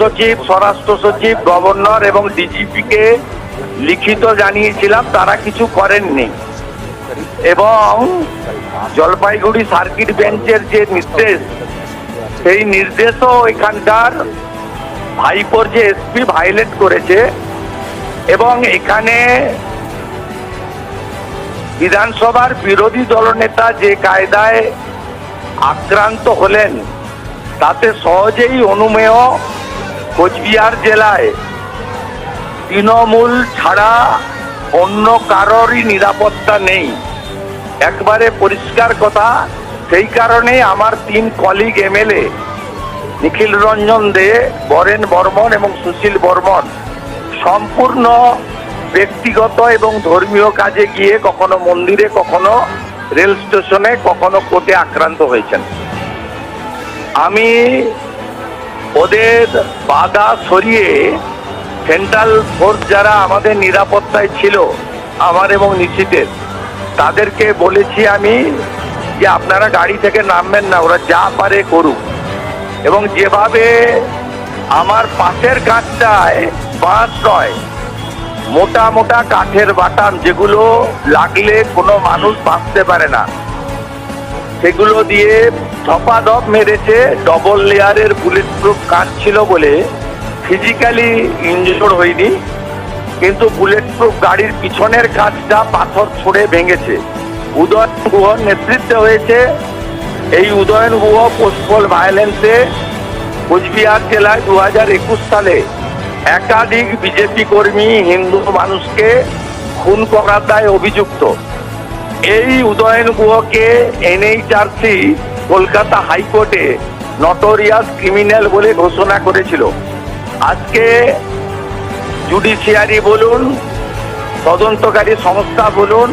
সচিব, স্বরাষ্ট্র সচিব, গভর্নর এবং ডিজিপিকে লিখিত জানিয়েছিলাম, তারা কিছু করেননি। এবং জলপাইগুড়ি সার্কিট বেঞ্চের যে নির্দেশ, সেই নির্দেশও এখানকার ভাইপোর যে এসপি ভাইলেট করেছে। এবং এখানে বিধানসভার বিরোধী দলনেতা যে কায়দায় আক্রান্ত হলেন, তাতে সহজেই অনুমেয় কোচবিহার জেলায় তৃণমূল ছাড়া অন্য কারোরই নিরাপত্তা নেই। একবারে পরিষ্কার কথা, সেই কারণেই আমার তিন কলিগ এমএলএ নিখিল রঞ্জন দে, বরেন বর্মন এবং সুশীল বর্মন সম্পূর্ণ ব্যক্তিগত এবং ধর্মীয় কাজে গিয়ে কখনো মন্দিরে, কখনো রেল স্টেশনে, কখনো কোর্টে আক্রান্ত হয়েছেন। আমি ওদের বাধা সরিয়ে সেন্ট্রাল ফোর্স যারা আমাদের নিরাপত্তায় ছিল, আমার এবং নিশ্চিতের তাদেরকে বলেছি আমি যে আপনারা গাড়ি থেকে নামবেন না, ওরা যা পারে করুক। এবং যেভাবে আমার পাশের কাঠটায় বাঁশ নয়, মোটা মোটা কাঠের বাটাম যেগুলো লাগলে কোনো মানুষ বাঁচতে পারে না, সেগুলো দিয়ে ধপাধপ মেরেছে ডবল লেয়ারের বুলেট প্রুফ কাঠ ছিল বলে ফিজিক্যালি ইনজোর হয়নি, কিন্তু বুলেট প্রুফ গাড়ির পিছনের কাজটা পাথর ছুঁড়ে ভেঙেছে। উদয়ন গুহর নেতৃত্বে হয়েছে এই উদয়ন গুহ পোস্টপল ভায়োলেন্সে কোচবিহার জেলায় দু হাজার একুশ সালে একাধিক বিজেপি কর্মী হিন্দু মানুষকে খুন করার দায় অভিযুক্ত। এই উদয়ন গুহকে এনএইচআরসি কলকাতা হাইকোর্টে নটোরিয়াস ক্রিমিনাল বলে ঘোষণা করেছিল। আজকে জুডিশিয়ারি বলুন, তদন্তকারী সংস্থা বলুন,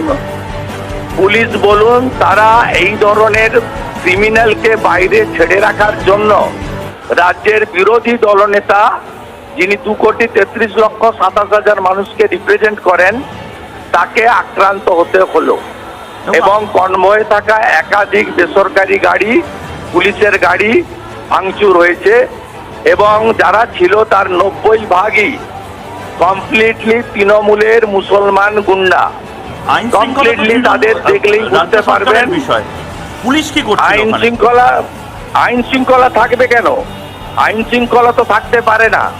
পুলিশ বলুন, তারা এই ধরনের ক্রিমিনালকে বাইরে ছেড়ে রাখার জন্য রাজ্যের বিরোধী দলনেতা, যিনি দু কোটি তেত্রিশ লক্ষ সাতাশ হাজার মানুষকে রিপ্রেজেন্ট করেন, তাকে আক্রান্ত হতে হলো। এবং কনভয়ে থাকা একাধিক বেসরকারি গাড়ি পুলিশের গাড়ি ভাঙচুর হয়েছে এবং যারা ছিল তার নব্বই ভাগই কমপ্লিটলি তৃণমূলের মুসলমান গুন্ডা। তৃণমূল- তাদের দেখলেই বুঝতে পারবেন। বিষয়। পুলিশ কি করছে আইন শৃঙ্খলা আইন শৃঙ্খলা থাকবে কেন? আইন শৃঙ্খলা তো থাকতে পারে না।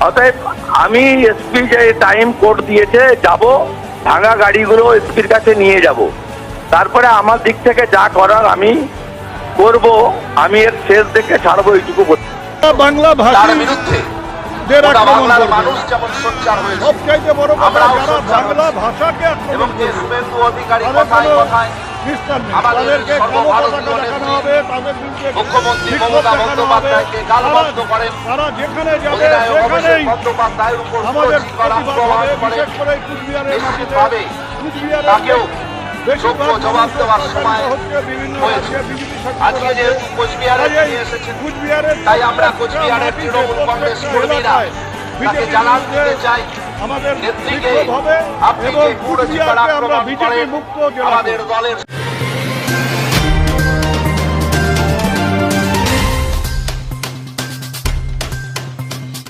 অতএব আমি এসপি যে টাইম কোর্ট দিয়েছে যাব। ভাঙা গাড়িগুলো এসপির কাছে নিয়ে যাব। তারপরে আমার দিক থেকে যা করার আমি করব আমি এর শেষ দেখে ছাড়বো এইটুকু। বাংলা ভাষার বিরুদ্ধে দের গোটা আক্রমণ বাংলার মানুষ যেমন সোচ্চার হয়েছে সবচাইতে বড় কথা যারা বাংলা ভাষাকে আক্রমণ যে শুভেন্দু অধিকারী কথায় কথায় নেই তাদেরকে কালো পতাকা দেখানো হবে তাদের বিরুদ্ধে মুখ্যমন্ত্রী মমতা বন্দ্যোপাধ্যায়কে গালমন্দ করেন। তারা যেখানে যাবে সেখানেই আমাদের কুরুচি করা প্রতিবাদ হবে করেন বিশেষ করে কুচবিহারের মাটিতে। কুচবিহারের যোগ্য জবাব দেওয়ার সময় আজকে। যেহেতু কোচবিহারে এসেছেন কুচবিহারের তাই আমরা কোচবিহারের তৃণমূল কংগ্রেস কর্মীরা তাকে জানান দিতে চাই। আমাদের নেত্রীকে হবে আপনি যে আমরা বিজেপি মুক্ত আমাদের দলের